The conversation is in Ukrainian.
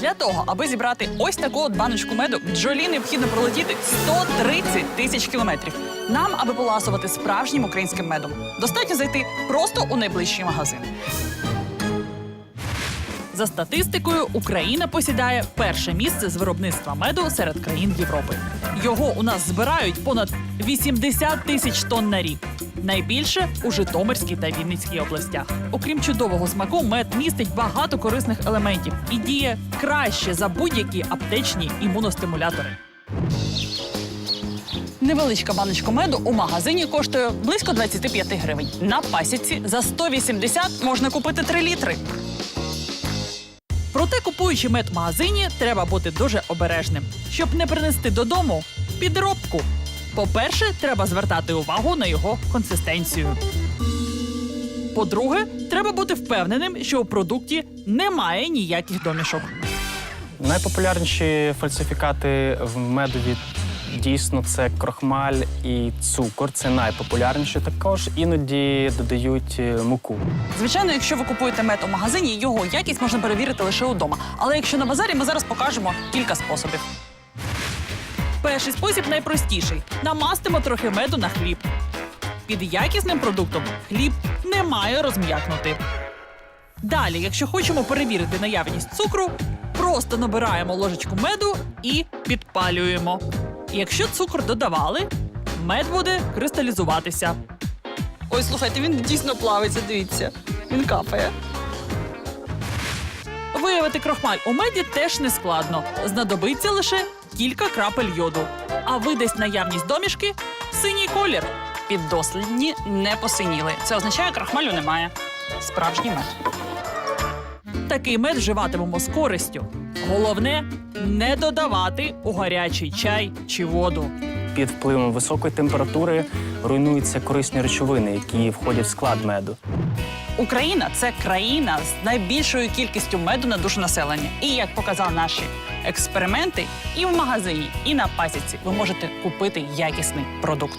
Для того, аби зібрати ось таку от баночку меду, бджолі необхідно пролетіти 130 тисяч кілометрів. Нам, аби поласувати справжнім українським медом, достатньо зайти просто у найближчий магазин. За статистикою, Україна посідає перше місце з виробництва меду серед країн Європи. Його у нас збирають понад 80 тисяч тонн на рік. Найбільше у Житомирській та Вінницькій областях. Окрім чудового смаку, мед містить багато корисних елементів і діє краще за будь-які аптечні імуностимулятори. Невеличка баночка меду у магазині коштує близько 25 гривень. На пасіці за 180 можна купити 3 літри. Проте, купуючи мед в магазині, треба бути дуже обережним, щоб не принести додому підробку. По-перше, треба звертати увагу на його консистенцію. По-друге, треба бути впевненим, що у продукті немає ніяких домішок. Найпопулярніші фальсифікати в медові дійсно це крохмаль і цукор. Це найпопулярніші. Також іноді додають е, муку. Звичайно, якщо ви купуєте мед у магазині, його якість можна перевірити лише вдома. Але якщо на базарі, ми зараз покажемо кілька способів. Перший спосіб найпростіший: намастимо трохи меду на хліб. Під якісним продуктом хліб не має розм'якнути. Далі, якщо хочемо перевірити наявність цукру, просто набираємо ложечку меду і підпалюємо. Якщо цукор додавали, мед буде кристалізуватися. Ой, слухайте, він дійсно плавиться, дивіться. Він капає. Виявити крохмаль у меді теж не складно. Знадобиться лише кілька крапель йоду. А видасть наявність домішки синій колір. Піддослідні не посиніли. Це означає, крохмалю немає. Справжній мед. Такий мед вживатимемо з користю. Головне не додавати у гарячий чай чи воду. Під впливом високої температури руйнуються корисні речовини, які входять в склад меду. Україна це країна з найбільшою кількістю меду на душу населення. І як показали наші експерименти, і в магазині, і на пасіці ви можете купити якісний продукт.